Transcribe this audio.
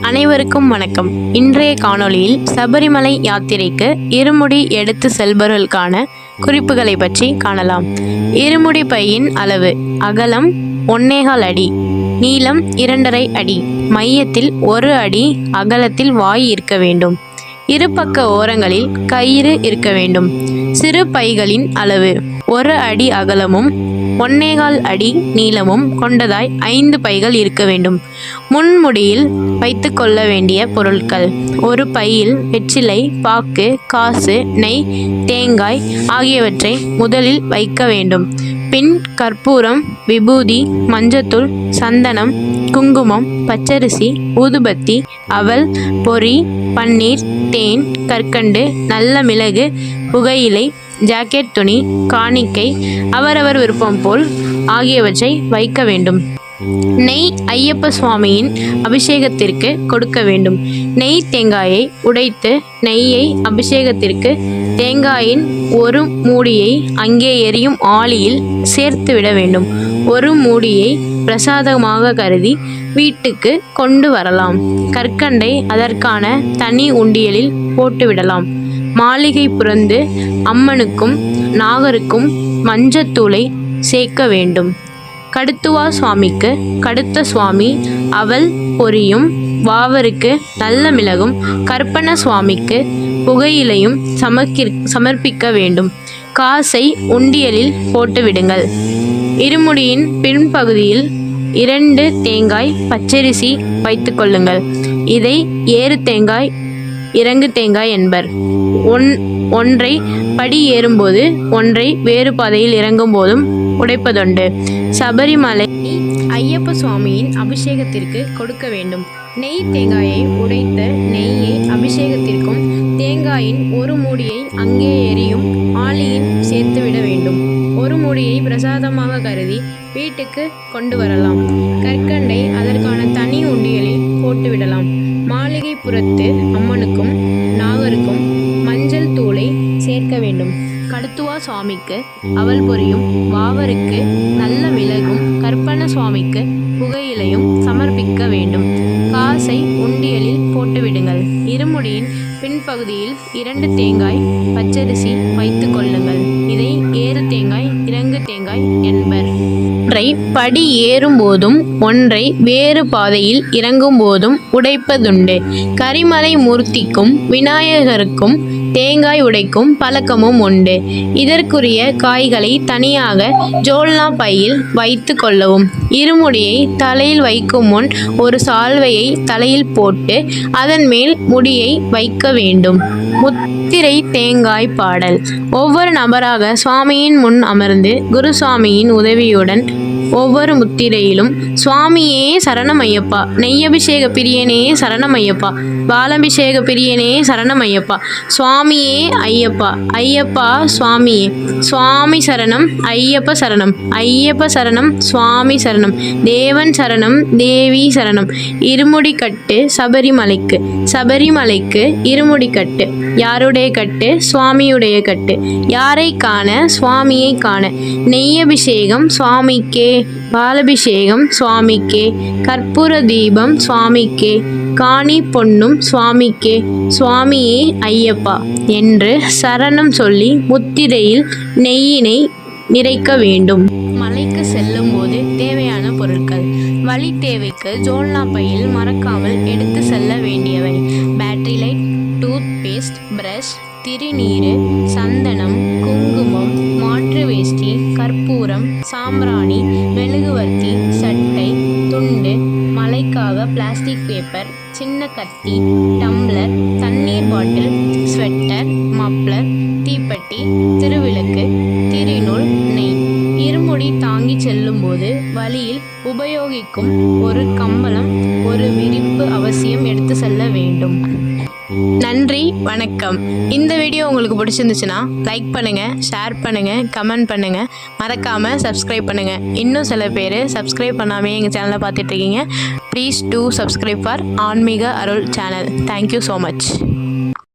அனைவருக்கும் வணக்கம். இன்றைய காணொளியில் சபரிமலை யாத்திரைக்கு இருமுடி எடுத்து செல்பவர்களுக்கான குறிப்புகளை பற்றி காணலாம். இருமுடி பையின் அளவு அகலம் ஒன்னேகால் அடி நீளம் இரண்டரை அடி மையத்தில் ஒரு அடி அகலத்தில் வாய் இருக்க வேண்டும். இருபக்க ஓரங்களில் கயிறு இருக்க வேண்டும். சிறு பைகளின் அளவு ஒரு அடி அகலமும் ஒன்னேகால் அடி நீளமும் கொண்டதாய் ஐந்து பைகள் இருக்க வேண்டும். முன்முடியில் வைத்து கொள்ள வேண்டிய பொருட்கள். ஒரு பையில் வெற்றிலை பாக்கு காசு நெய் தேங்காய் ஆகியவற்றை முதலில் வைக்க வேண்டும். பின் கற்பூரம் விபூதி மஞ்சத்தூள் சந்தனம் குங்குமம் பச்சரிசி ஊதுபத்தி அவல் பொரி பன்னீர் தேன் கற்கண்டு நல்ல மிளகு புகையிலை ஜாக்கெட் துணி காணிக்கை அவரவர் விருப்பம் போல் ஆகியவற்றை வைக்க வேண்டும். நெய் ஐயப்ப சுவாமியின் அபிஷேகத்திற்கு கொடுக்க வேண்டும். நெய் தேங்காயை உடைத்து நெய்யை அபிஷேகத்திற்கு தேங்காயின் ஒரு மூடியை அங்கே எரியும் ஆளியில் சேர்த்து விட வேண்டும். ஒரு மூடியை பிரசாதமாக கருதி வீட்டுக்கு கொண்டு வரலாம். கற்கண்டை அதற்கான தனி உண்டியலில் போட்டுவிடலாம் மாளிகை புறந்து அம்மனுக்கும் நாகருக்கும் மஞ்சத்தூளை சேர்க்க வேண்டும். கடுத்துவா சுவாமிக்கு கடுத்த சுவாமி அவள் பொரியும் வாவருக்கு நல்ல மிளகும் கற்பன சுவாமிக்கு புகையிலையும் சமர்க்கி சமர்ப்பிக்க வேண்டும். காசை உண்டியலில் போட்டுவிடுங்கள் இருமுடியின் பின்பகுதியில் இரண்டு தேங்காய் பச்சரிசி வைத்து கொள்ளுங்கள். இதை ஏறு தேங்காய் இறங்கு தேங்காய் என்பர். ஒன் ஒன்றை படி ஏறும்போது ஒன்றை வேறு பாதையில் இறங்கும் போதும் உடைப்பதுண்டு. சபரிமலை ஐயப்ப சுவாமியின் அபிஷேகத்திற்கு கொடுக்க வேண்டும். நெய் தேங்காயை உடைத்த நெய்யை அபிஷேகத்திற்கும் தேங்காயின் ஒரு மூடியை அங்கே எரியும் ஆலியில் சேர்த்துவிட வேண்டும். ஒரு மூடியை பிரசாதமாக கருதி வீட்டுக்கு கொண்டு வரலாம். கற்கண்டை அதற்கான தனி உண்டியலில் போட்டுவிடலாம் மாளிகை புறத்து அம்மனுக்கும் நாகருக்கும் மஞ்சள் தூளை சேர்க்க வேண்டும். கடுத்துவா சுவாமிக்கு அவள் பொரியும் வாவருக்கு நல்ல மிளகும் கற்பன சுவாமிக்கு புகையிலையும் சமர்ப்பிக்க வேண்டும். பகுதியில் இரண்டு தேங்காய் பச்சரிசி வைத்து கொள்ளுங்கள். இதை ஏறு தேங்காய் இறங்கு தேங்காய் என்பர். ஒன்றை படி ஏறும்போதும் ஒன்றை வேறு பாதையில் இறங்கும் போதும் உடைப்பதுண்டு. கரிமலை மூர்த்திக்கும் விநாயகருக்கும் தேங்காய் உடைக்கும் பழக்கமும் உண்டு. இதற்குரிய காய்களை தனியாக ஜோல்னா பையில் வைத்து கொள்ளவும். இருமுடியை தலையில் வைக்கும் முன் ஒரு சால்வையை தலையில் போட்டு அதன் மேல் முடியை வைக்க வேண்டும். முத்திரை தேங்காய் பாடல். ஒவ்வொரு நபராக சுவாமியின் முன் அமர்ந்து குருசுவாமியின் உதவியுடன் ஒவ்வொரு முத்திரையிலும் சுவாமியே சரணம் ஐயப்பா நெய்யபிஷேக பிரியனே சரணம் ஐயப்பா பாலபிஷேக பிரியனே சரணம் ஐயப்பா சுவாமியே ஐயப்பா. ஐயப்பா சுவாமியே. சுவாமி சரணம் ஐயப்ப சரணம். ஐயப்ப சரணம் சுவாமி சரணம். தேவன் சரணம் தேவி சரணம். இருமுடி கட்டு சபரிமலைக்கு. சபரிமலைக்கு இருமுடி கட்டு. யாருடைய கட்டு? சுவாமியுடைய கட்டு. யாரை காண? சுவாமியை காண. நெய்யபிஷேகம் சுவாமிக்கே. பாலபிஷேகம் சுவாமிக்கே. கற்பூர தீபம் சுவாமிக்கே. காணி பொன்னும் சுவாமிக்கே. சுவாமியே ஐயப்பா என்று சரணம் சொல்லி முத்திரையில் நெய்யினை நிறைக்க வேண்டும். மலைக்கு செல்லும் போது தேவையான பொருட்கள். வழி தேவைக்கு ஜோல்னா பையில் மறக்காமல் எடுத்து செல்ல வேண்டியவை. Battery light toothpaste brush திருநீர் சந்தனம் குங்குமம் மாற்று வேஷ்டி கற்பூரம் சாம்பிராணி மலைக்காக பிளாஸ்டிக் பேப்பர் சின்ன கத்தி டம்ளர் தண்ணீர் பாட்டில் ஸ்வெட்டர் மப்ளர் தீப்பெட்டி திருவிளக்கு திரிநூல் கொடி இருமுடி தாங்கி செல்லும்போது வழியில் உபயோகிக்கும் ஒரு கம்பளம் ஒரு விரிப்பு அவசியம் எடுத்து செல்ல வேண்டும். நன்றி வணக்கம். இந்த வீடியோ உங்களுக்கு பிடிச்சிருந்துச்சுன்னா லைக் பண்ணுங்கள் ஷேர் பண்ணுங்கள் கமெண்ட் பண்ணுங்கள் மறக்காமல் சப்ஸ்கிரைப் பண்ணுங்கள் இன்னும் சில பேர் சப்ஸ்கிரைப் பண்ணாமே எங்கள் சேனலை பார்த்துட்ருக்கீங்க please to subscribe for Aanmeega Arul channel thank you so much